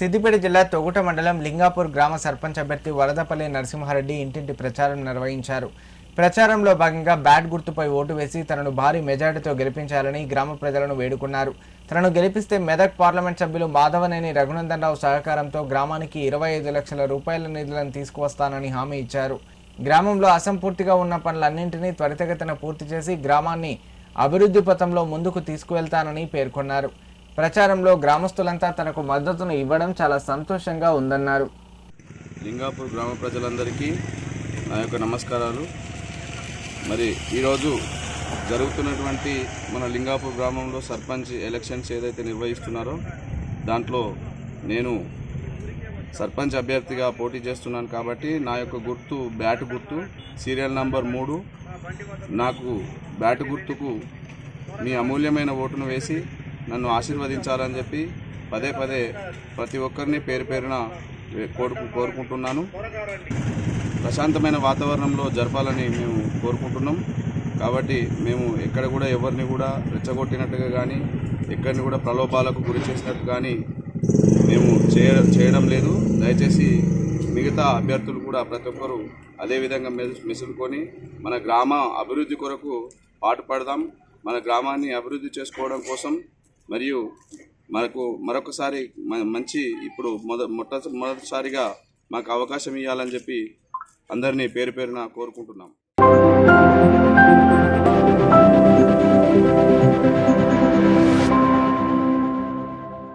సిద్దిపేట జిల్లా తొగుట మండలం లింగాపూర్ గ్రామ సర్పంచ్ అభ్యర్థి వరదపల్లి నరసింహారెడ్డి ఇంటింటి ప్రచారం నిర్వహించారు. ప్రచారంలో భాగంగా బ్యాట్ గుర్తుపై ఓటు వేసి తనను భారీ మెజార్టీతో గెలిపించాలని గ్రామ ప్రజలను వేడుకున్నారు. తనను గెలిపిస్తే మెదక్ పార్లమెంట్ సభ్యులు మాధవనేని రఘునందన్ రావు సహకారంతో గ్రామానికి ఇరవై ఐదు లక్షల రూపాయల నిధులను తీసుకువస్తానని హామీ ఇచ్చారు. గ్రామంలో అసంపూర్తిగా ఉన్న పనులన్నింటినీ త్వరితగతిన పూర్తి చేసి గ్రామాన్ని అభివృద్ధి పథంలో ముందుకు తీసుకువెళ్తానని పేర్కొన్నారు. ప్రచారంలో గ్రామస్తులంతా తనకు మద్దతును ఇవ్వడం చాలా సంతోషంగా ఉందన్నారు. లింగాపూర్ గ్రామ ప్రజలందరికీ నా యొక్క నమస్కారాలు. మరి ఈరోజు జరుగుతున్నటువంటి మన లింగాపూర్ గ్రామంలో సర్పంచ్ ఎలక్షన్స్ ఏదైతే నిర్వహిస్తున్నారో దాంట్లో నేను సర్పంచ్ అభ్యర్థిగా పోటీ చేస్తున్నాను కాబట్టి నా యొక్క గుర్తు బ్యాట్ గుర్తు సీరియల్ నంబర్ మూడు. నాకు బ్యాట్ గుర్తుకు మీ అమూల్యమైన ఓటును వేసి నన్ను ఆశీర్వదించాలని చెప్పి పదే పదే ప్రతి ఒక్కరిని పేరు పేరున కోరుకు కోరుకుంటున్నాను. ప్రశాంతమైన వాతావరణంలో జరపాలని మేము కోరుకుంటున్నాం. కాబట్టి మేము ఎక్కడ కూడా ఎవరిని కూడా రెచ్చగొట్టినట్టుగా కానీ ఎక్కడిని కూడా ప్రలోభాలకు గురి చేసినట్టు కానీ మేము చేయ చేయడం లేదు. దయచేసి మిగతా అభ్యర్థులు కూడా ప్రతి ఒక్కరూ అదేవిధంగా మె మెసులుకొని మన గ్రామ అభివృద్ధి కొరకు పాటుపడదాం. మన గ్రామాన్ని అభివృద్ధి చేసుకోవడం కోసం మరియు మనకు మరొకసారి మ- మంచి ఇప్పుడు మొద మొట్ట మొదటిసారిగా మాకు అవకాశం ఇవ్వాలని చెప్పి అందరినీ పేరు పేరున కోరుకుంటున్నాం.